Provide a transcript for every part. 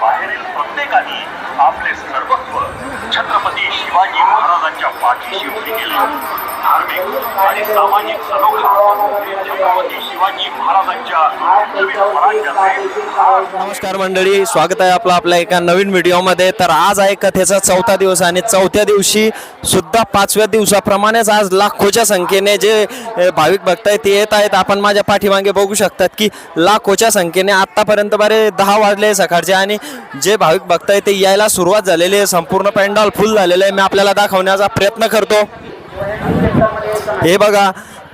बाहेरील आपले सर्वस्व छत्रपती शिवाजी महाराजांच्या पाठीशी उभे केले. आणि सामाजिक छत्रपती शिवाजी महाराजांच्या नमस्कार मंडळी स्वागत आहे आपलं आपल्या एका नवीन व्हिडिओमध्ये. तर आज आहे कथेचा चौथा दिवस आणि चौथ्या दिवशी सुद्धा पाचव्या दिवसाप्रमाणेच आज लाखोच्या संख्येने जे भाविक भक्त आहेत ते येत आहेत. आपण माझ्या पाठीमागे बघू शकतात की लाखोच्या संख्येने आत्तापर्यंत बरे दहा वाजले सकाळचे आणि जे भाविक भक्त आहेत ते यायला सुरुवात झालेली आहे. संपूर्ण पॅन्डॉल फुल झालेलं आहे. मी आपल्याला दाखवण्याचा प्रयत्न करतो. हे बघा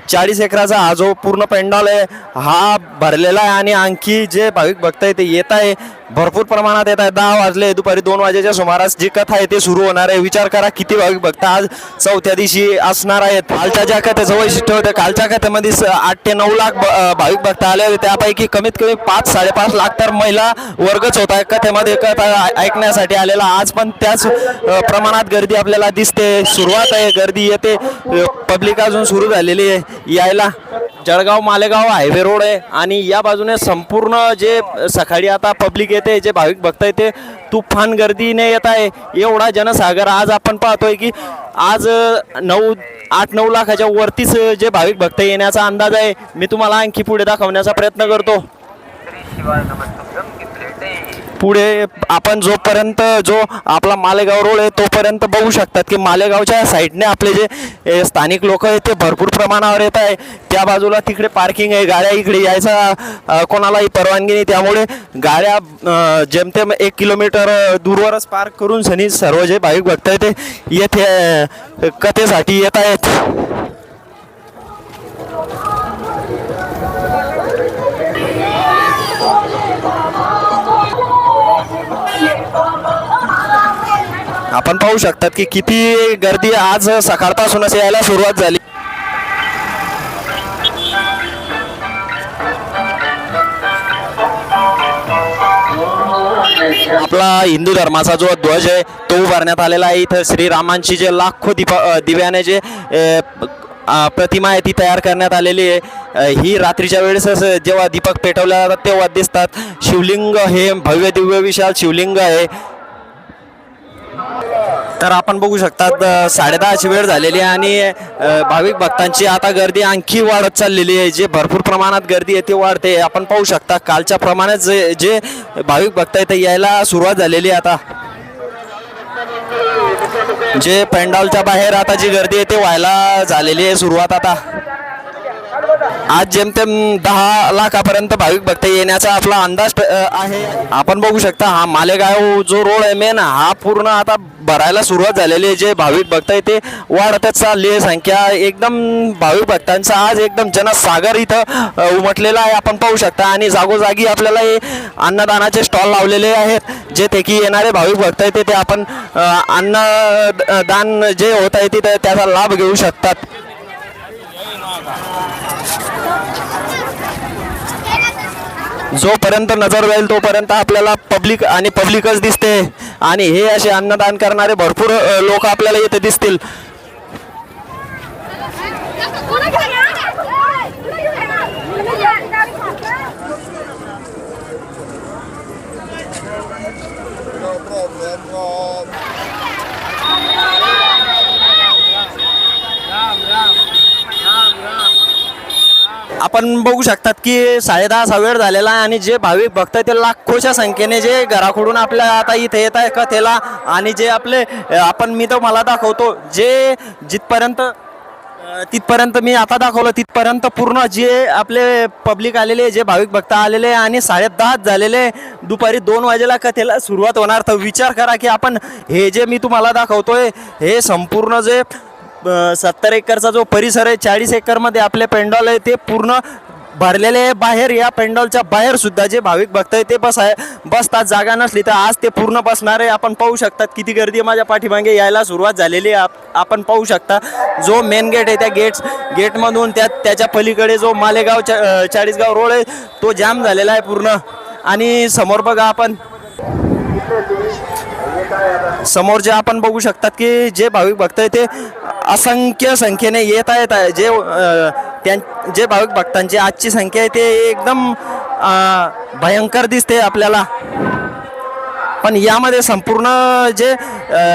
चाळीस एकराचा हा जो पूर्ण पेंडॉल आहे हा भरलेला आहे आणि आणखी जे भाविक भक्त आहे ते येत आहे. भरपूर प्रमाणात येत आहे. दहा वाजले दुपारी दोन वाजेच्या सुमारास जी कथा आहे ते सुरू होणार आहे. विचार करा किती भाविक भक्त आज चौथ्या दिवशी असणार आहेत. कालच्या ज्या कथेचं वैशिष्ट्य होतं कालच्या कथेमध्ये स- आठ ते नऊ लाख ब- भाविक भक्त आले होते. त्यापैकी कमीत कमी पाच साडेपाच लाख तर महिला वर्गच होता. कथेमध्ये कथा ऐकण्यासाठी आलेला. आज पण त्याच प्रमाणात गर्दी आपल्याला दिसते. सुरुवात आहे गर्दी येते. पब्लिक अजून सुरू झालेली आहे. यायला जळगाव मालेगाव हायवे रोड आहे आणि या बाजूने संपूर्ण जे सकाळी आता पब्लिक येते जे भाविक भक्त आहे ते तुफान गर्दीने येत आहे. एवढा जनसागर आज आपण पाहतोय की आज नऊ आठ नऊ लाखाच्या वरतीच जे भाविक भक्त येण्याचा अंदाज आहे. मी तुम्हाला आणखी पुढे दाखवण्याचा प्रयत्न करतो. पुढे आपण जोपर्यंत जो आपला मालेगाव रोड आहे तोपर्यंत बघू शकतात की मालेगावच्या साईडने आपले जे स्थानिक लोक आहेत ते भरपूर प्रमाणावर येत आहे. त्या बाजूला तिकडे पार्किंग आहे गाड्या इकडे यायचा कोणालाही परवानगी नाही. त्यामुळे गाड्या जेमतेम एक किलोमीटर दूरवरच पार्क करून सनी सर्व जे भाविक भक्त आहेत ते येथे कथेसाठी येत आहेत. आपण पाहू शकतात की किती गर्दी आज सकाळपासूनच यायला सुरुवात झाली. आपला हिंदू धर्माचा जो ध्वज आहे तो उभारण्यात आलेला आहे. इथं श्रीरामांची जे लाखो दिपा दिव्याने जे प्रतिमा आहे ती तयार करण्यात आलेली आहे. ही रात्रीच्या वेळेस जेव्हा दीपक पेटवल्या जातात तेव्हा दिसतात शिवलिंग हे भव्य दिव्य विशाल शिवलिंग आहे. तर आपण बघू शकतात साडेदहाची वेळ झालेली आहे आणि भाविक भक्तांची आता गर्दी आणखी वाढत चाललेली आहे. जे भरपूर प्रमाणात गर्दी येथे वाढते. आपण पाहू शकता कालच्या प्रमाणात जे जे भाविक भक्त आहेत ते यायला सुरुवात झालेली आहे आता. जे पेंडॉलच्या बाहेर आता जी गर्दी आहे ते व्हायला झालेली आहे सुरुवात आता. आज जेमतेम दहा लाखापर्यंत भाविक भक्त येण्याचा आपला अंदाज आहे. आपण बघू शकता हा मालेगाव जो रोड आहे मेन हा पूर्ण आता भरायला सुरुवात झालेली आहे. जे भाविक भक्त आहे ते वाढतच चालली आहे संख्या एकदम भाविक भक्तांचा आज एकदम जनसागर इथं उमटलेला आहे. आपण पाहू शकता आणि जागोजागी आपल्याला हे अन्नदानाचे स्टॉल लावलेले आहेत. जे ते की येणारे भाविक भक्त आहे ते ते आपण अन्नदान जे होत आहे ते त्याचा लाभ घेऊ शकतात. जोपर्यंत नजर जाईल तोपर्यंत आपल्याला पब्लिक आणि पब्लिकच दिसते. आणि हे असे अन्नदान करणारे भरपूर लोक आपल्याला इथे दिसतील. आपण बघू शकतात की साडेदहाचा वेळ झालेला आहे आणि जे भाविक भक्त ते लाखोच्या संख्येने जे घराकडून आपल्या आता इथे येत आहे कथेला. आणि जे आपले आपण मी तर मला दाखवतो जे जिथपर्यंत तिथपर्यंत मी आता दाखवलं तिथपर्यंत पूर्ण जे आपले पब्लिक आलेले जे भाविक भक्त आलेले आहे आणि साडेदहाच झालेले दुपारी दोन वाजेला कथेला सुरुवात होणार. तर विचार करा की आपण हे जे मी तुम्हाला दाखवतोय हे संपूर्ण जे सत्तर एकरचा जो परिसर आहे चाळीस एकरमध्ये आपले पेंडॉल आहे ते पूर्ण भरलेले बाहेर. या पेंडॉलच्या बाहेर सुद्धा जे भाविक भक्त आहे ते बस आहे बसतात. जागा नसली तर आज ते पूर्ण बसणार आहे. आपण पाहू शकतात किती गर्दी आहे माझ्या पाठीमागे. यायला सुरुवात झालेली आहे. आप- आपण पाहू शकता जो मेन गेट आहे त्या गेट्स गेटमधून त्या त्याच्या पलीकडे जो मालेगाव चा- चाळीसगाव रोड आहे तो जाम झालेला आहे पूर्ण. आणि समोर बघा आपण. समोर जे आपण बघू शकतात की जे भाविक भक्त आहे ते असंख्य संख्येने येत आहेत आहे. जे त्यां जे भाविक भक्तांची आजची संख्या आहे ते एकदम भयंकर दिसते आपल्याला पण यामध्ये संपूर्ण जे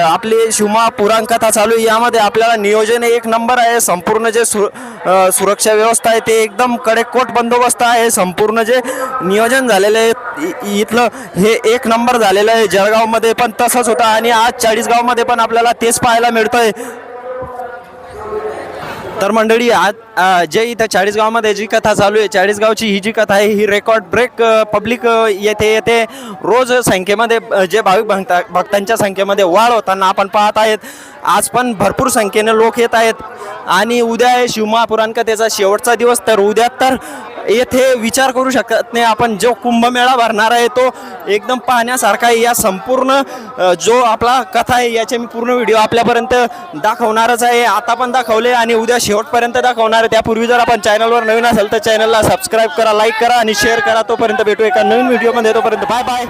आपली शिवमा पुराण कथा चालू यामध्ये आपल्याला नियोजन एक नंबर आहे संपूर्ण जे सु सुरक्षा व्यवस्था आहे ते एकदम कडेकोट बंदोबस्त आहे. संपूर्ण जे नियोजन झालेलं आहे इ- इथलं हे एक नंबर झालेलं आहे जळगावमध्ये पण तसंच होतं आणि आज चाळीसगावमध्ये पण आपल्याला तेच पाहायला मिळतं आहे तर मंडळी आज जे इथं चाळीसगावमध्ये जी कथा चालू आहे चाळीसगावची ही जी कथा आहे ही रेकॉर्ड ब्रेक पब्लिक येथे येथे रोज संख्येमध्ये जे भाविक भक्ता भक्तांच्या संख्येमध्ये वाढ होताना आपण पाहत आहेत. आज पण भरपूर संख्येने लोक येत आहेत. आणि उद्या आहे शिवमहापुराण कथेचा शेवटचा दिवस तर उद्या तर येथे विचार करू शकत नाही. आपण जो कुंभमेळा भरणार आहे तो एकदम पाहण्यासारखा आहे. या संपूर्ण जो आपला कथा आहे याचे मी पूर्ण व्हिडिओ आपल्यापर्यंत दाखवणारच आहे. आता पण दाखवले आणि उद्या शेवटपर्यंत दाखवणार आहे. त्यापूर्वी जर आपण चॅनलवर नवीन असेल तर चॅनलला सबस्क्राईब करा लाईक करा आणि शेअर करा. तोपर्यंत भेटू एका नवीन व्हिडिओमध्ये. तोपर्यंत बाय बाय.